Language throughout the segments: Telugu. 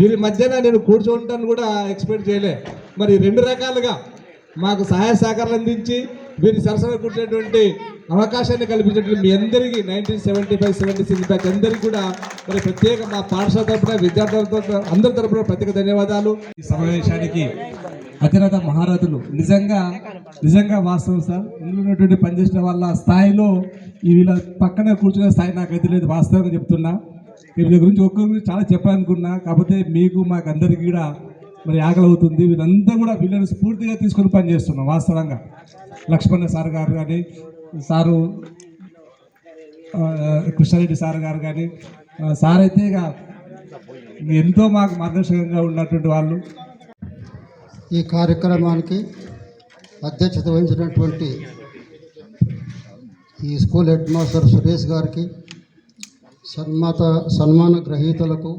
వీరి మధ్యన నేను కూర్చుంటాను కూడా ఎక్స్పెక్ట్ చేయలే. మరి రెండు రకాలుగా మాకు సహాయ సహకారాలు అందించి వీరి సరసన కూర్చున్నటువంటి అవకాశాన్ని కల్పించినటువంటి మీ అందరికీ nineteen seventy five seventy six batch అందరికీ కూడా మరి ప్రత్యేక మా పాఠశాల తరఫున విద్యార్థుల అందరి తరఫున ప్రత్యేక ధన్యవాదాలు. ఈ సమావేశానికి అతిరథ మహారథులు నిజంగా నిజంగా వాస్తవం సార్. ఇందులో ఉన్నటువంటి పనిచేసిన వాళ్ళ స్థాయిలో ఈ వీళ్ళ పక్కన కూర్చునే స్థాయి నాకైతే లేదు వాస్తవంగా చెప్తున్నా. వీళ్ళ గురించి ఒక్కొక్క గురించి చాలా చెప్పాలనుకున్నా కాకపోతే మీకు మాకు అందరికీ కూడా మరి ఆకలి అవుతుంది. వీళ్ళంతా కూడా వీళ్ళని స్ఫూర్తిగా తీసుకొని పనిచేస్తున్నాం వాస్తవంగా. లక్ష్మణ సార్ గారు కానీ సారు కృష్ణారెడ్డి సార్ గారు కానీ సార్ అయితే ఇక ఎంతో మాకు మార్గదర్శకంగా ఉన్నటువంటి వాళ్ళు. ఈ కార్యక్రమానికి అధ్యక్షత వహించినటువంటి ఈ స్కూల్ హెడ్ మాస్టర్ సురేష్ గారికి సన్మాత సన్మాన గ్రహీతలకు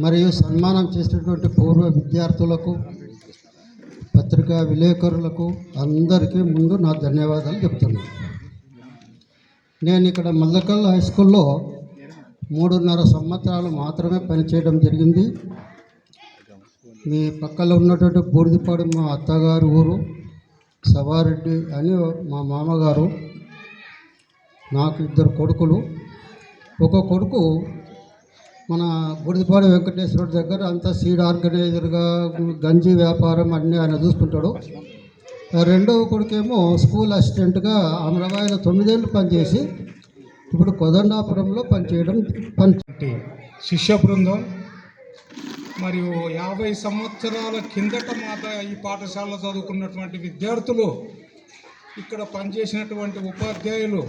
మరియు సన్మానం చేసినటువంటి పూర్వ విద్యార్థులకు పత్రికా విలేకరులకు అందరికీ ముందు నా ధన్యవాదాలు చెప్తున్నాను నేను ఇక్కడ మల్లకల్ హై స్కూల్లో మూడున్నర సంవత్సరాలు మాత్రమే పనిచేయడం జరిగింది. మీ పక్కలో ఉన్నటువంటి బూడిదిపాడు మా అత్తగారు ఊరు సవారెడ్డి అని మా మామగారు నాకు ఇద్దరు కొడుకులు. ఒక కొడుకు మన గుడిపాడు వెంకటేశ్వర దగ్గర అంతా సీడ్ ఆర్గనైజర్గా గంజి వ్యాపారం అన్నీ ఆయన చూసుకుంటాడు. రెండవ కొడుకేమో స్కూల్ అసిస్టెంట్గా అమరాబాయిలో తొమ్మిదేళ్ళు పనిచేసి ఇప్పుడు కొదండాపురంలో పనిచేయడం పని శిష్య బృందం మరియు యాభై సంవత్సరాల కిందట మాత ఈ పాఠశాలలో చదువుకున్నటువంటి విద్యార్థులు ఇక్కడ పనిచేసినటువంటి ఉపాధ్యాయులు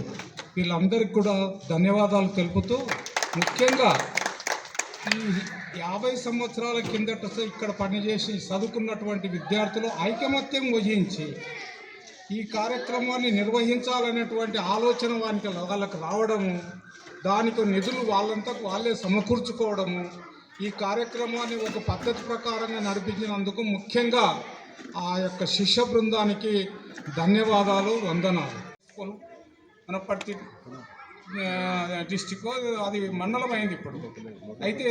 వీళ్ళందరికీ కూడా ధన్యవాదాలు తెలుపుతూ ముఖ్యంగా ఈ యాభై సంవత్సరాల కిందట ఇక్కడ పనిచేసి చదువుకున్నటువంటి విద్యార్థులు ఐకమత్యం వహించి ఈ కార్యక్రమాన్ని నిర్వహించాలనేటువంటి ఆలోచన వానికి వాళ్ళకి రావడము దానికి నిధులు వాళ్ళంతా వాళ్ళే సమకూర్చుకోవడము ఈ కార్యక్రమాన్ని ఒక పద్ధతి ప్రకారంగా నడిపించినందుకు ముఖ్యంగా ఆ యొక్క శిష్య బృందానికి ధన్యవాదాలు వందనాలు. అనపర్తి డిస్టిక్ అది మండలం అయింది ఇప్పుడు. అయితే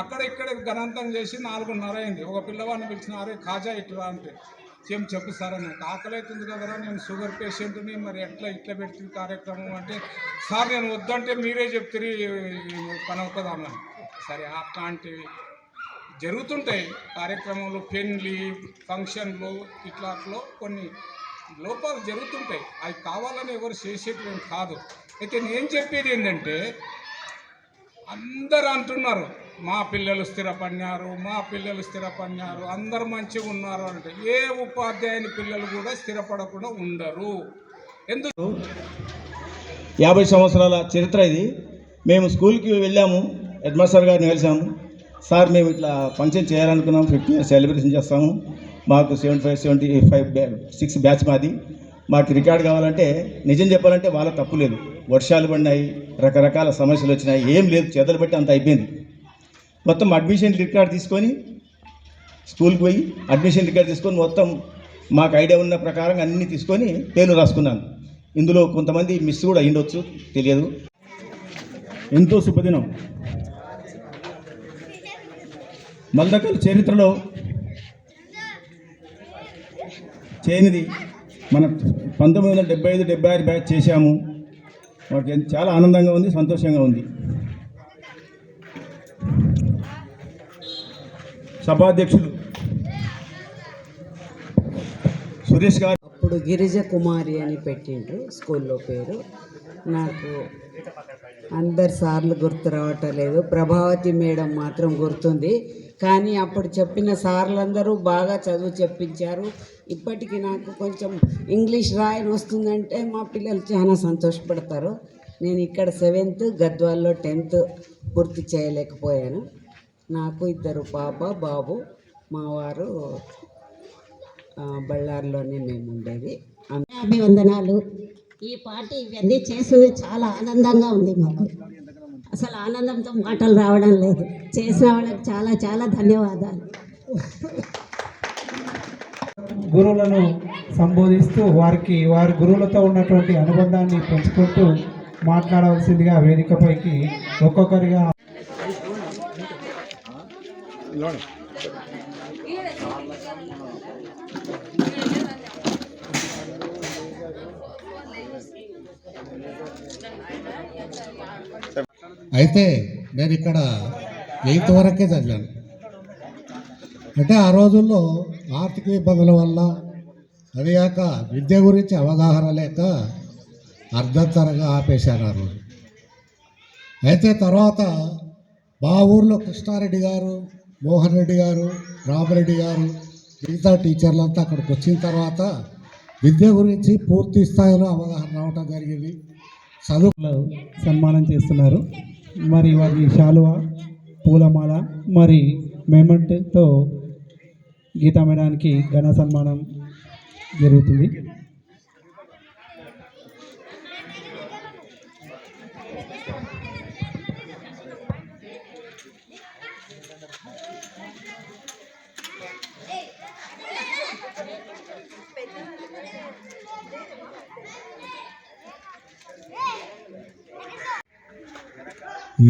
అక్కడ ఇక్కడ గణాంతం చేసి నాలుగున్నర అయింది. ఒక పిల్లవాడిని పిలిచిన అరే కాజా ఇట్లా అంటే. ఏం చెప్పు సార్ అని. నాకు ఆకలి అవుతుంది కదరా నేను షుగర్ పేషెంట్ని మరి ఎట్లా ఇట్లా పెడుతుంది కార్యక్రమం అంటే సార్ నేను వద్దంటే మీరే చెప్తారు పని అవుతుందామని సరే అట్లాంటివి జరుగుతుంటాయి. కార్యక్రమంలో పెళ్ళి ఫంక్షన్లు ఇట్లాట్లో కొన్ని లోపాలు జరుగుతుంటాయి. అవి కావాలని ఎవరు చేసేటివి కాదు. అయితే నేను చెప్పేది ఏంటంటే అందరు అంటున్నారు మా పిల్లలు స్థిరపడినారు మా పిల్లలు స్థిరపడినారు అందరు మంచిగా ఉన్నారు అంటే ఏ ఉపాధ్యాయుని పిల్లలు కూడా స్థిరపడకుండా ఉండరు. ఎందుకు? యాభై సంవత్సరాల చరిత్ర ఇది. మేము స్కూల్కి వెళ్ళాము హెడ్ మాస్టర్ గారిని కలిసాము. సార్ మేము ఇట్లా ఫంక్షన్ చేయాలనుకున్నాం ఫిఫ్టీ ఇయర్స్ సెలబ్రేషన్ చేస్తాము. మాకు seventy five seventy five six batch మాది. మాకు రికార్డ్ కావాలంటే నిజం చెప్పాలంటే వాళ్ళ తప్పు లేదు. వర్షాలు పడినాయి రకరకాల సమస్యలు వచ్చినాయి. ఏం లేదు చేతలు పెట్టి అంత అయిపోయింది. మొత్తం అడ్మిషన్ రికార్డ్ తీసుకొని స్కూల్కి పోయి అడ్మిషన్ రికార్డ్ తీసుకొని మొత్తం మాకు ఐడియా ఉన్న ప్రకారం అన్నీ తీసుకొని పేర్లు రాసుకున్నాను. ఇందులో కొంతమంది మిస్ కూడా అయ్యిండొచ్చు తెలియదు. ఎంతో శుభదినం. మల్దకల్ చరిత్రలో చేయనిది. మన పంతొమ్మిది వందల డెబ్బై ఐదు డెబ్బై ఆరు బ్యాచ్ చేశాము. మాకు చాలా ఆనందంగా ఉంది సంతోషంగా ఉంది. సభాధ్యక్షులు సురేష్ గారు. అప్పుడు గిరిజ కుమారి అని పెట్టిండ్రు స్కూల్లో పేరు. నాకు అందరు సార్లు గుర్తు రావటం లేదు. ప్రభావతి మేడం మాత్రం గుర్తుంది. కానీ అప్పుడు చెప్పిన సార్లందరూ బాగా చదువు చెప్పించారు. ఇప్పటికి నాకు కొంచెం ఇంగ్లీష్ రాయని వస్తుందంటే మా పిల్లలు చాలా సంతోషపడతారు. నేను ఇక్కడ సెవెంత్ గద్వాల్లో టెన్త్ పూర్తి చేయలేకపోయాను. నాకు ఇద్దరు పాప బాబు మా వారు బళ్ళారిలోనే మేము ఉండేది అభివందనాలు. ఈ పార్టీ ఇవన్నీ చేసింది చాలా ఆనందంగా ఉంది మాకు. అసలు ఆనందంతో మాటలు రావడం లేదు. చేసిన వాళ్ళకి చాలా చాలా ధన్యవాదాలు. గురువులను సంబోధిస్తూ వారికి వారి గురువులతో ఉన్నటువంటి అనుబంధాన్ని పెంచుకుంటూ మాట్లాడవలసిందిగా వేదికపైకి ఒక్కొక్కరిగా అయితే నేను ఇక్కడ ఎయిత్ వరకే చదివాను. అంటే ఆ రోజుల్లో ఆర్థిక ఇబ్బందుల వల్ల అది కాక విద్య గురించి అవగాహన లేక అర్ధంతరంగా ఆపేశాను ఆ రోజు. అయితే తర్వాత మా ఊర్లో కృష్ణారెడ్డి గారు మోహన్ రెడ్డి గారు రామరెడ్డి గారు మిగతా టీచర్లంతా అక్కడికి వచ్చిన తర్వాత విద్య గురించి పూర్తి స్థాయిలో అవగాహన రావటం జరిగింది. చదువులు సన్మానం చేస్తున్నారు. మరి వారి శాలువా పూలమాల మరి మేమంట్తో గీతా మేడానికి ఘన సన్మానం జరుగుతుంది.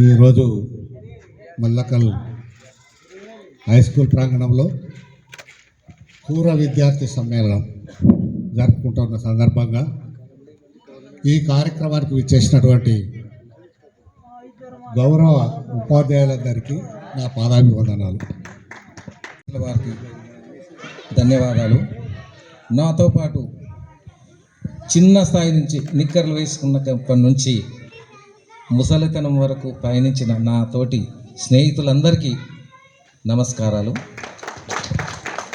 ఈరోజు మల్లకల్ హై స్కూల్ ప్రాంగణంలో పూర్వ విద్యార్థి సమ్మేళనం జరుపుకుంటున్న సందర్భంగా ఈ కార్యక్రమానికి విచ్చేసినటువంటి గౌరవ ఉపాధ్యాయులందరికీ నా పాదాభివందనాలు. వారికి ధన్యవాదాలు. నాతో పాటు చిన్న స్థాయి నుంచి నిక్కర్లు వేసుకున్నప్పటి నుంచి ముసలితనం వరకు పయనించిన నా తోటి స్నేహితులందరికీ నమస్కారాలు.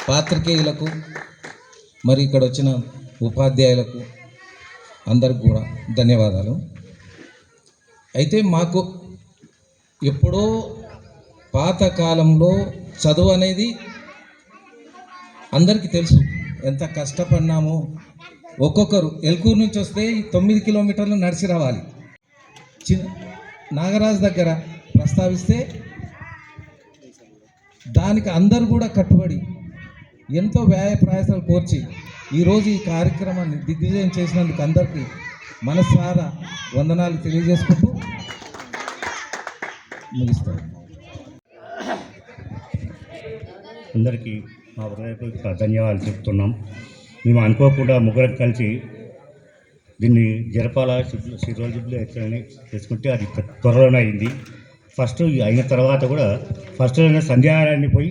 పాత్రికేయులకు మరి ఇక్కడ వచ్చిన ఉపాధ్యాయులకు అందరికి కూడా ధన్యవాదాలు. అయితే మాకు ఎప్పుడో పాతకాలంలో చదువు అనేది అందరికీ తెలుసు. ఎంత కష్టపడినామో ఒక్కొక్కరు. ఎల్కూరు నుంచి వస్తే ఈ తొమ్మిది కిలోమీటర్లు నడిచి రావాలి. చిన్న నాగరాజు దగ్గర ప్రస్తావిస్తే దానికి అందరూ కూడా కట్టుబడి ఎంతో వ్యాయ ప్రయాసాలు కోర్చి ఈరోజు ఈ కార్యక్రమాన్ని దిగ్విజయం చేసినందుకు అందరికీ మనసారా వందనాలు తెలియజేసుకుంటూ ముగిస్తాను. అందరికీ మా హృదయపూర్వక ధన్యవాదాలు చెప్తున్నాం. మేము అనుకోకుండా ముగ్గురం కలిసి దీన్ని జరపాల సిరోల్ జిబ్లో ఎక్కడని తెలుసుకుంటే అది త్వరలోనే అయింది. ఫస్ట్ అయిన తర్వాత కూడా ఫస్ట్లోనే సంధ్యారాన్ని పోయి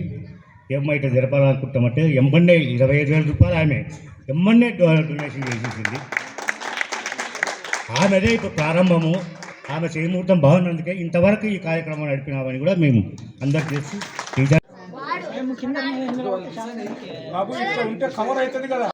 ఇట్లా జరపాలనుకుంటామంటే ఎంబన్నే ఇరవై ఐదు వేల రూపాయలు ఆమె ఎంబన్నే డొనేషన్ చేసేసింది. ఆమెదే ఇప్పుడు ప్రారంభము. ఆమె చేయముహూర్తం బాగున్నందుకే ఇంతవరకు ఈ కార్యక్రమం నడిపినామని కూడా మేము అందరు చేసి టీచర్ బాబు ఇట్లా ఉంటే కవర్ అవుతుంది కదా.